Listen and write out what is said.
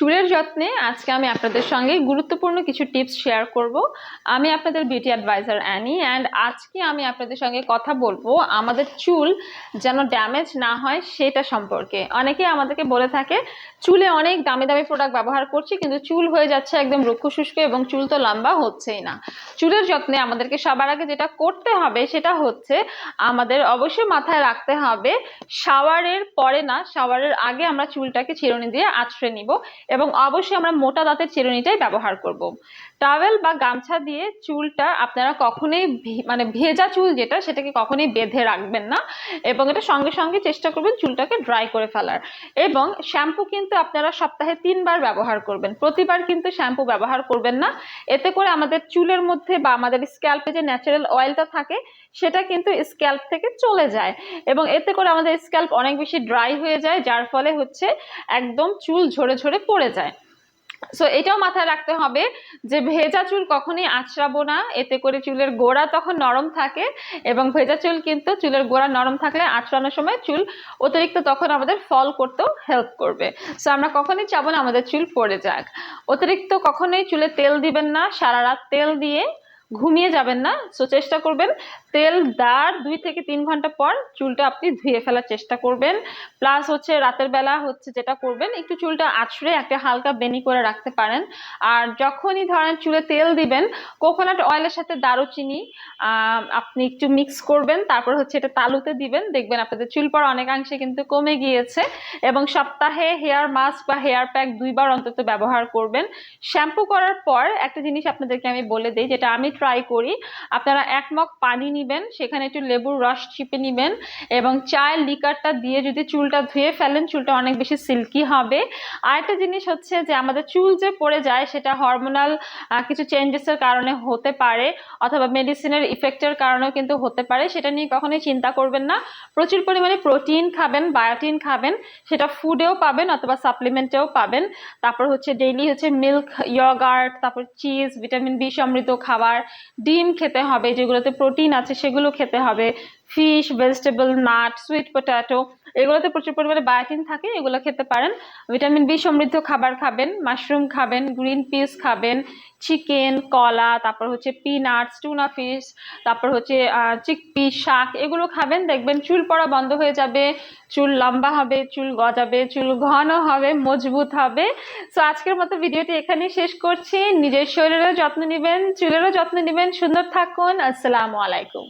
চুলের যত্নে আজকে আমি আপনাদের সঙ্গে গুরুত্বপূর্ণ কিছু টিপস শেয়ার করব। আমি আপনাদের বিউটি অ্যাডভাইজার অ্যানি অ্যান্ড আজকে আমি আপনাদের সঙ্গে কথা বলব আমাদের চুল যেন ড্যামেজ না হয় সেটা সম্পর্কে। অনেকে আমাদেরকে বলে থাকে, চুলে অনেক দামি দামি প্রোডাক্ট ব্যবহার করছি, কিন্তু চুল হয়ে যাচ্ছে একদম রুক্ষ শুষ্ক এবং চুল তো লম্বা হচ্ছেই না। চুলের যত্নে আমাদেরকে সবার আগে যেটা করতে হবে সেটা হচ্ছে আমাদের অবশ্যই মাথায় রাখতে হবে শাওয়ারের পরে না শাওয়ারের আগে আমরা চুলটাকে চিরুনি দিয়ে আছড়ে নিব এবং অবশ্যই আমরা মোটা দাঁতের চিরুনিটাই ব্যবহার করব। টাওয়েল বা গামছা দিয়ে চুলটা আপনারা কখনোই মানে ভেজা চুল যেটা, সেটাকে কখনোই বেঁধে রাখবেন না এবং এটা সঙ্গে সঙ্গে চেষ্টা করবেন চুলটাকে ড্রাই করে ফেলার। এবং শ্যাম্পু কিন্তু আপনারা সপ্তাহে তিনবার ব্যবহার করবেন। প্রতিবার কিন্তু শ্যাম্পু ব্যবহার করবেন না। এতে করে আমাদের চুলের মধ্যে বা আমাদের স্ক্যাল্পে যে ন্যাচারাল অয়েলটা থাকে, সেটা কিন্তু স্ক্যাল্প থেকে চলে যায়। এবং এতে করে আমাদের স্ক্যাল্প অনেক বেশি ড্রাই হয়ে যায়, যার ফলে হচ্ছে একদম চুল ঝরে ঝরে পড়ে যায়। সো এটাও মাথায় রাখতে হবে যে ভেজা চুল কখনই আঁচড়াবো না। এতে করে চুলের গোড়া তখন নরম থাকে এবং ভেজা চুল কিন্তু চুলের গোড়া নরম থাকলে আঁচড়ানোর সময় চুল অতিরিক্ত তখন আমাদের ফল করতেও হেল্প করবে। সো আমরা কখনই চাবো না আমাদের চুল পড়ে যাক। অতিরিক্ত কখনোই চুলে তেল দিবেন না। সারা রাত তেল দিয়ে ঘুমিয়ে যাবেন না। সো চেষ্টা করবেন তেল দেওয়ার দুই থেকে তিন ঘণ্টা পর চুলটা আপনি ধুয়ে ফেলার চেষ্টা করবেন। প্লাস হচ্ছে রাতের বেলা হচ্ছে যেটা করবেন, একটু চুলটা আছড়ে একটা হালকা বেনি করে রাখতে পারেন। আর যখনই ধরেন চুলে তেল দিবেন, কোকোনাট অয়েলের সাথে দারুচিনি আপনি একটু মিক্স করবেন, তারপর হচ্ছে এটা তালুতে দিবেন। দেখবেন আপনাদের চুল পড়া অনেকাংশে কিন্তু কমে গিয়েছে এবং সপ্তাহে হেয়ার মাস্ক বা হেয়ার প্যাক দুইবার অন্তত ব্যবহার করবেন। শ্যাম্পু করার পর একটা জিনিস আপনাদেরকে আমি বলে দিই, যেটা আমি ট্রাই করি। আপনারা এক মগ পানি নেবেন, সেখানে একটু লেবুর রস চিপে নেবেন এবং চায়ের লিকারটা দিয়ে যদি চুলটা ধুয়ে ফেলেন, চুলটা অনেক বেশি সিল্কি হবে। আরেকটা জিনিস হচ্ছে যে, আমাদের চুল যে পড়ে যায়, সেটা হরমোনাল কিছু চেঞ্জেসের কারণে হতে পারে অথবা মেডিসিনের ইফেক্টের কারণেও কিন্তু হতে পারে। সেটা নিয়ে কখনোই চিন্তা করবেন না। প্রচুর পরিমাণে প্রোটিন খাবেন বায়োটিন খাবেন, সেটা ফুডেও পাবেন অথবা সাপ্লিমেন্টেও পাবেন। তারপর হচ্ছে ডেইলি হচ্ছে মিল্ক ইয়গার্ট তারপর চিজ ভিটামিন বি সমৃদ্ধ খাবার ডিম খেতে হবে যেগুলোতে প্রোটিন আছে সেগুলো খেতে হবে। Fish vegetable nut sweet potato এগুলোতে প্রচুর পরিমাণে বায়োটিন থাকে, এগুলো খেতে পারেন। ভিটামিন বি সমৃদ্ধ খাবার খাবেন মাশরুম খাবেন গ্রিন পিস খাবেন চিকেন কলা, তারপর হচ্ছে পিনাটস টুনা ফিশ তারপর হচ্ছে চিকপি শাক, এগুলো খাবেন, দেখবেন চুল পড়া বন্ধ হয়ে যাবে, চুল লম্বা হবে, চুল গজাবে, চুল ঘন হবে, মজবুত হবে। সো আজকের মতো ভিডিওটি এখানেই শেষ করছি। নিজের শরীরেরও যত্ন নেবেন, চুলেরও যত্ন নেবেন। সুন্দর থাকুন। আসসালামু আলাইকুম।